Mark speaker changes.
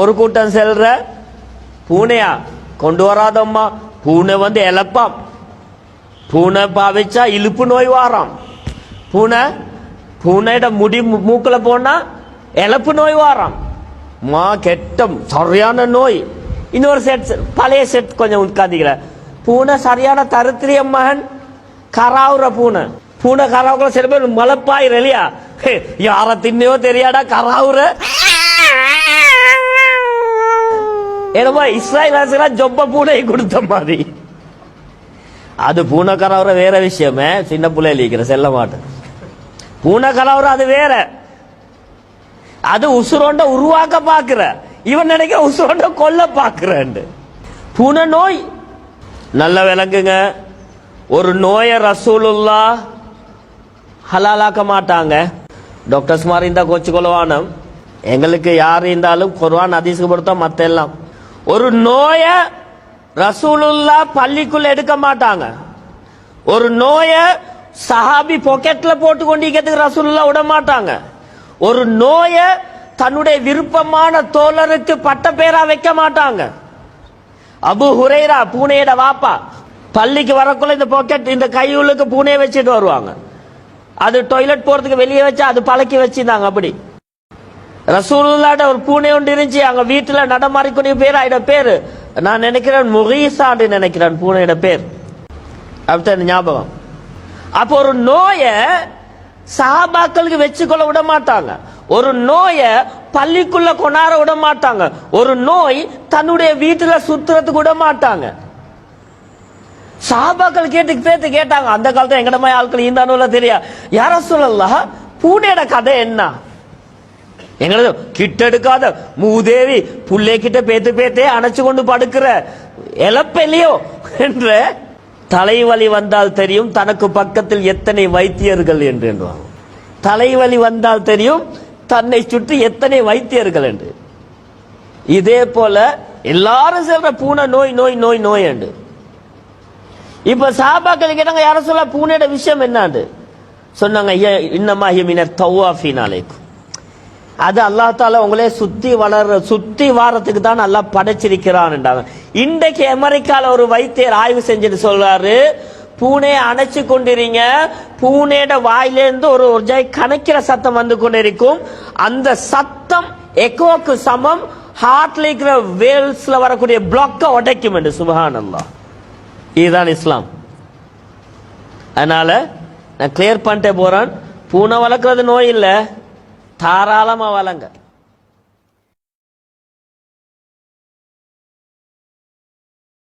Speaker 1: ஒரு கூட்டம் செல்ற பூனையா? கொண்டு வராதம்மா. பூனை வந்து இழப்பாம் பூனை பாவிச்சா இழுப்பு நோய் வாராம். பூனை பூனையோட முடி மூக்கில் போனா இழப்பு நோய் வாராம். மா கெட்டம். சரியான நோய். இன்னொரு செட் பழைய செட் கொஞ்சம் உட்காந்துக்கிற பூனை சரியான தருத்திரிய மகன். கராவுற பூனை. பூனை கராவுக்குள்ள சில பேர் மலைப்பாயிரம் இல்லையா? யாரை தின்னையோ தெரியாடா கராவுற? என்னமோ இஸ்ராயல் அரசுலாம் ஜொப்ப பூனையை கொடுத்த மாதிரி. அது பூனை கராவுற வேற விஷயமே. சின்ன பிள்ளை இருக்கிற செல்ல மாட்டேன். பூனை கராவுற அது வேற. அது உசுரோண்ட உருவாக்க பாக்குற இவன் நினைக்கிற உசுரோண்ட கொல்ல பாக்குறேன் பூனை நோய். நல்ல விளங்குங்க. ஒரு நோயை ரசூலுல்லா ஹலாலாக்க மாட்டாங்க. டாக்டர்ஸ் மாதிரி இருந்தா கொச்சு கொள்வானம் எங்களுக்கு யார் இருந்தாலும் குர்வான் ஹதீஸ்க்கு பொறுத்தா மத்த எல்லாம் ஒரு நோயை ரசூலுல்லா பள்ளிக்குள்ள எடுக்க மாட்டாங்க. ஒரு நோயை சஹாபி பாக்கெட்ல போட்டு கொண்டிருக்கிறதுக்கு ரசூலுல்லா விட மாட்டாங்க. ஒரு நோயை தன்னுடைய விருப்பமான தோழருக்கு பட்ட பேரா வைக்க மாட்டாங்க. அபு ஹுரைரா பூனையோட வாப்பா பள்ளிக்கு வரக்குள்ள இந்த பாக்கெட் இந்த கையுளுக்கு பூனையை வச்சுட்டு வருவாங்க. அது டாய்லெட் போறதுக்கு வெளியே வச்சு அது பழக்கி வச்சிருந்தாங்க அப்படி. ரசூலுல்லாட்ட ஒரு பூனை ஒன்று இருந்துச்சு. அங்க வீட்டுல நடமாறிக்கூடிய பேர் ஆயிட பேர். நான் நினைக்கிறேன் முகீசான்னு நினைக்கிறேன் பூனையோட பேர். அப்படின்னு ஞாபகம். அப்போ ஒரு நோயை சஹாபாக்களுக்கு வச்சுக்கொள்ள விட மாட்டாங்க. ஒரு நோயை பள்ளிக்குள்ள கொண்டாட விட மாட்டாங்க. ஒரு நோய் தன்னுடைய வீட்டுல சுத்துறதுக்கு விட மாட்டாங்க. சாபாக்கள் கேட்டு பேத்து கேட்டாங்க. அந்த காலத்துல எங்கடமா ஆட்கள் இந்த தெரியா யார சொல்லலாம் பூனையோட கதை என்ன? எங்களது கிட்டெடுக்காத மூதேவி புள்ளே கிட்ட பேத்து பேத்தே அணைச்சு கொண்டு படுக்கிற எலப்பெல்லையோ என்ற தலைவலி வந்தால் தெரியும் தனக்கு பக்கத்தில் எத்தனை வைத்தியர்கள் என்று என்றாங்க தலைவலி வந்தால் தெரியும் தன்னை சுற்றி எத்தனை வைத்தியர்கள் என்று. இதே போல எல்லாரும் சொல்ற பூனை நோய் நோய் நோய் நோய் என்று. இப்ப சாபாக்கள் கேட்டாங்க யாரும் சொல்ல பூனையோட விஷயம் என்னாண்டு சொன்னாங்க "ஐயா, இன்னமா ஹிமின தௌவாஃபினாலேக்கும் அது அல்லாஹால உங்களே சுத்தி வளர்ற சுத்தி வாரத்துக்கு தான் நல்லா படைச்சிருக்கிறான்ன்றாங்க இன்றைக்கு அமெரிக்காவில் ஒரு வைத்தியர் ஆய்வு செஞ்சுட்டு சொல்றாரு பூனையை அணைச்சு கொண்டிருங்க பூனையோட வாயிலிருந்து ஒரு ஒரு ஜாய் கணக்கிற சத்தம் வந்து கொண்டிருக்கும். அந்த சத்தம் எக்கோக்கு சமம் ஹார்ட்ல இருக்கிற வேல்ஸ்ல வரக்கூடிய பிளாக்க உடைக்கும் என்று சுபஹான் இதுதான் இஸ்லாம். அதனால நான் கிளியர் பண்ணிட்டே போறேன். பூனை வளர்க்கறது நோய் இல்லை. తారాళం అవ్వాలంగా.